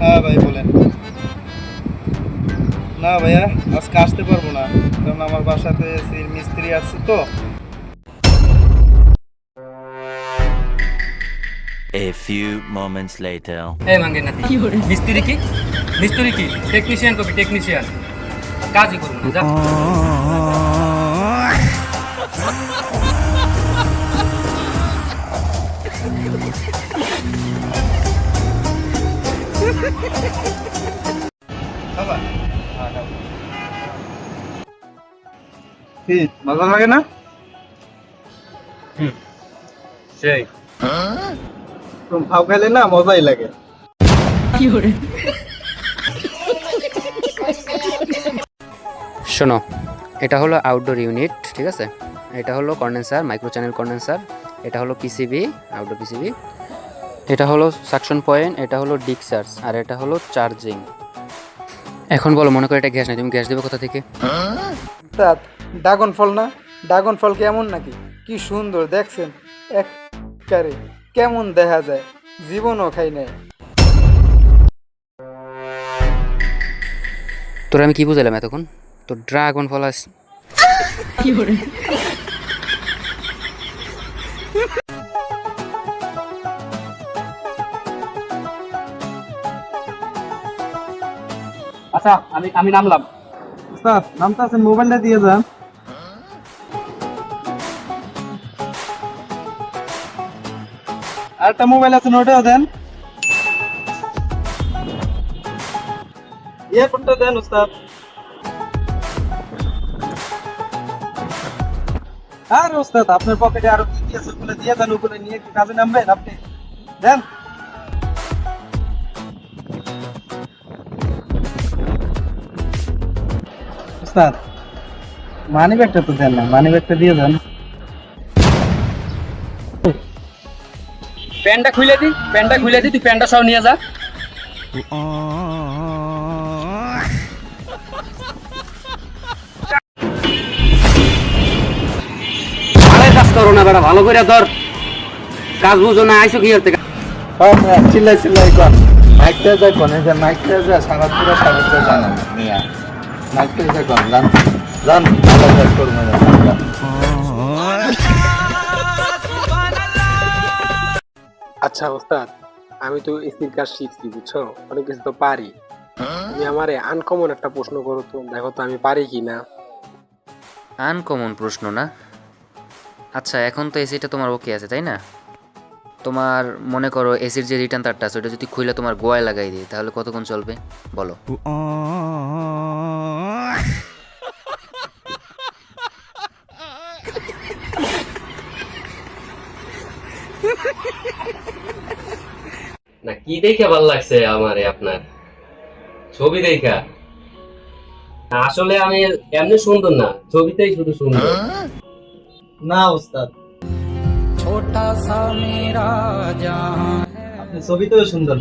হ্যাঁ ভাই বলেন। না ভাইয়া আজকে আসতে পারব না কারণ আমার বাসাতে মিস্ত্রি আছে তো। A few moments later. এই মাঙ্গে নাতি মিস্ত্রি কি? মিস্ত্রি কি? টেকনিশিয়ান কবি টেকনিশিয়ান কাজই করব না যা। মজা লাগে না? সেই। তুমি ভাব খাইলে না মজাই লাগে। শোনো এটা হলো আউটডোর ইউনিট ঠিক আছে? এটা হলো কন্ডেন্সার মাইক্রো চ্যানেল কন্ডেন্সার এটা হলো পিসিবি আউটডোর পিসিবি এটা হলো সাকশন পয়েন্ট এটা হলো ডিক্সার্স আর এটা হলো চার্জিং এখন বলো মনে করো এটা গ্যাস নাই তুমি গ্যাস দেবে কোথা থেকে? তা ড্রাগন ফল না? ড্রাগন ফল কেমন নাকি? কি সুন্দর দেখছেন? একবারে কেমন দেখা যায়? জীবনও খাই নাই। তোর আমি কি বুঝালাম এতক্ষণ? তো ড্রাগন ফল আস আচ্ছা আমি আমি নামলাম। আছে মোবাইলটা দিয়ে যান। আরেকটা মোবাইল আছে না ওটাও দেন ইয়ারফোনটা দেন উস্তাদ আর উস্তাদ আপনার পকেটে আরও কি কি আছে, ওগুলো দিয়ে দেন ওগুলো নিয়ে কি কাজে নামবেন আপনি? দেন। উস্তাদ মানি ব্যাগটা তো দেন না মানি ব্যাগটা দিয়ে দেন। প্যান্টটা খুলে দি প্যান্টটা খুলে দি তুই প্যান্টটা সব নিয়ে যা। কাজ করো না বেটা ভালো করে ধর। কাজ বুঝো না আইসো কি থেকে চিল্লাই চিল্লাই কর। মাইকটা যা কোন যে মাইকটা যা সারাত পুরো জানা মিয়া কাজ করব আচ্ছা ওস্তাদ আমি তো এসির কাজ শিখছি বুঝছ? অনেক কিছু তো পারি। তুমি আমারে আনকমন একটা প্রশ্ন করো তো। দেখো তো আমি পারি কি না আনকমন প্রশ্ন না? আচ্ছা এখন তো এসিটা তোমার ওকে আছে তাই না? তোমার মনে করো এসির যে রিটার্ন তারটা আছে ওটা যদি খুলে তোমার গোয়ায় লাগাই দিই তাহলে কতক্ষণ চলবে? বলো। না কি দেখে ভালো লাগছে আমারে আপনার? ছবি দেখা। আসলে আমি এমনি সুন্দর না ছবিতেই শুধু সুন্দর। না উস্তাদ আপনি ছবিতেও সুন্দর